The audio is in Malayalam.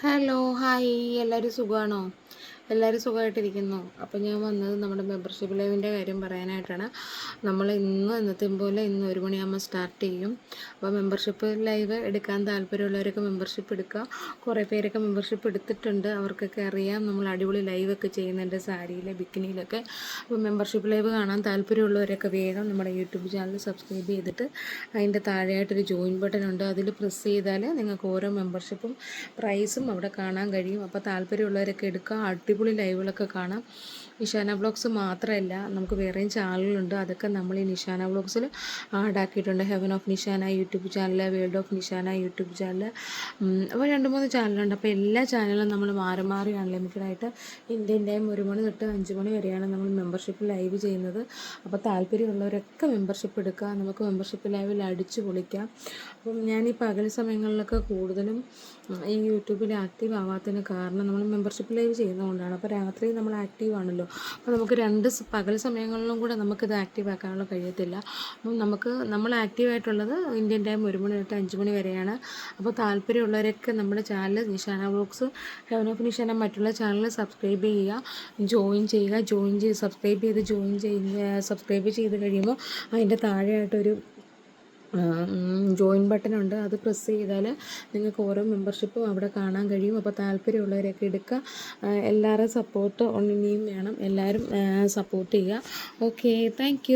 ഹലോ ഹായ് എല്ലാവരും സുഖമാണോ എല്ലാവരും സുഖമായിട്ടിരിക്കുന്നു. അപ്പോൾ ഞാൻ വന്നത് നമ്മുടെ മെമ്പർഷിപ്പ് ലൈവിന്റെ കാര്യം പറയാനായിട്ടാണ്. നമ്മൾ ഇന്ന് ഇന്നത്തെ പോലെ ഇന്ന് ഒരു മണിയാകുമ്പോൾ സ്റ്റാർട്ട് ചെയ്യും. അപ്പോൾ മെമ്പർഷിപ്പ് ലൈവ് എടുക്കാൻ താല്പര്യമുള്ളവരൊക്കെ മെമ്പർഷിപ്പ് എടുക്കുക കുറേ പേരൊക്കെ മെമ്പർഷിപ്പ് എടുത്തിട്ടുണ്ട്. അവർക്കൊക്കെ അറിയാം നമ്മൾ അടിപൊളി ലൈവൊക്കെ ചെയ്യുന്നുണ്ട് സാരിയിൽ ബിക്കിനിയിലൊക്കെ. അപ്പോൾ മെമ്പർഷിപ്പ് ലൈവ് കാണാൻ താല്പര്യമുള്ളവരൊക്കെ വേഗം നമ്മുടെ യൂട്യൂബ് ചാനൽ സബ്സ്ക്രൈബ് ചെയ്തിട്ട് അതിന്റെ താഴെയായിട്ടൊരു ജോയിൻ ബട്ടൺ ഉണ്ട്. അതിൽ പ്രസ് ചെയ്താൽ നിങ്ങൾക്ക് ഓരോ മെമ്പർഷിപ്പും പ്രൈസും അവിടെ കാണാൻ കഴിയും. അപ്പോൾ താല്പര്യമുള്ളവരൊക്കെ എടുക്കുക അടിപൊളി അടിപൊളി ലൈവുകളൊക്കെ കാണാം. നിഷാന ബ്ലോഗ്സ് മാത്രമല്ല നമുക്ക് വേറെയും ചാനലുകളുണ്ട്. അതൊക്കെ നമ്മൾ ഈ നിഷാന ബ്ലോഗ്സിൽ ആഡാക്കിയിട്ടുണ്ട്. Heaven of Nishana YouTube channel world of Nishana YouTube channel അപ്പോൾ രണ്ട് മൂന്ന് ചാനലുണ്ട്. അപ്പോൾ എല്ലാ ചാനലും നമ്മൾ മാറി മാറി അൺലിമിറ്റഡ് ആയിട്ട് ഇന്ത്യൻ ടൈം ഒരു മണി തൊട്ട് അഞ്ച് മണി വരെയാണ് നമ്മൾ മെമ്പർഷിപ്പ് ലൈവ് ചെയ്യുന്നത്. അപ്പോൾ താല്പര്യമുള്ളവരൊക്കെ മെമ്പർഷിപ്പ് എടുക്കുക. നമുക്ക് മെമ്പർഷിപ്പ് ലൈവിൽ അടിച്ച് പൊളിക്കാം. അപ്പം ഞാൻ ഈ പകൽ സമയങ്ങളിലൊക്കെ കൂടുതലും ഈ യൂട്യൂബിൽ ആക്റ്റീവ് ആവാത്തതിന് കാരണം നമ്മൾ മെമ്പർഷിപ്പ് ലൈവ് ചെയ്യുന്നതുകൊണ്ടാണ്. അപ്പോൾ രാത്രി നമ്മൾ ആക്റ്റീവ് ആണല്ലോ. അപ്പോൾ നമുക്ക് രണ്ട് പകൽ സമയങ്ങളിലും കൂടെ നമുക്കിത് ആക്റ്റീവ് ആക്കാനുള്ള കഴിയത്തില്ല. അപ്പം നമുക്ക് നമ്മൾ ആക്റ്റീവ് ആയിട്ടുള്ളത് ഇന്ത്യൻ ടൈം ഒരു മണി തൊട്ട് അഞ്ച് മണി വരെയാണ്. അപ്പോൾ താല്പര്യമുള്ളവരൊക്കെ നമ്മുടെ channel Nishana blogs heaven of Nishana മറ്റുള്ള ചാനൽ സബ്സ്ക്രൈബ് ചെയ്യുക. ജോയിൻ ചെയ്യുക. ജോയിൻ ചെയ്ത് സബ്സ്ക്രൈബ് ചെയ്ത് ജോയിൻ ചെയ്യുക സബ്സ്ക്രൈബ് ചെയ്ത് കഴിയുമ്പോൾ അതിന്റെ താഴെയായിട്ടൊരു ജോയിൻ ബട്ടൺ ഉണ്ട്. അത് പ്രസ് ചെയ്താൽ നിങ്ങൾക്ക് ഓരോ മെമ്പർഷിപ്പും അവിടെ കാണാൻ കഴിയും. അപ്പോൾ താല്പര്യമുള്ളവരൊക്കെ എടുക്കുക. എല്ലാവരും സപ്പോർട്ട് ഇനിയും വേണം. എല്ലാവരും സപ്പോർട്ട് ചെയ്യുക. Okay thank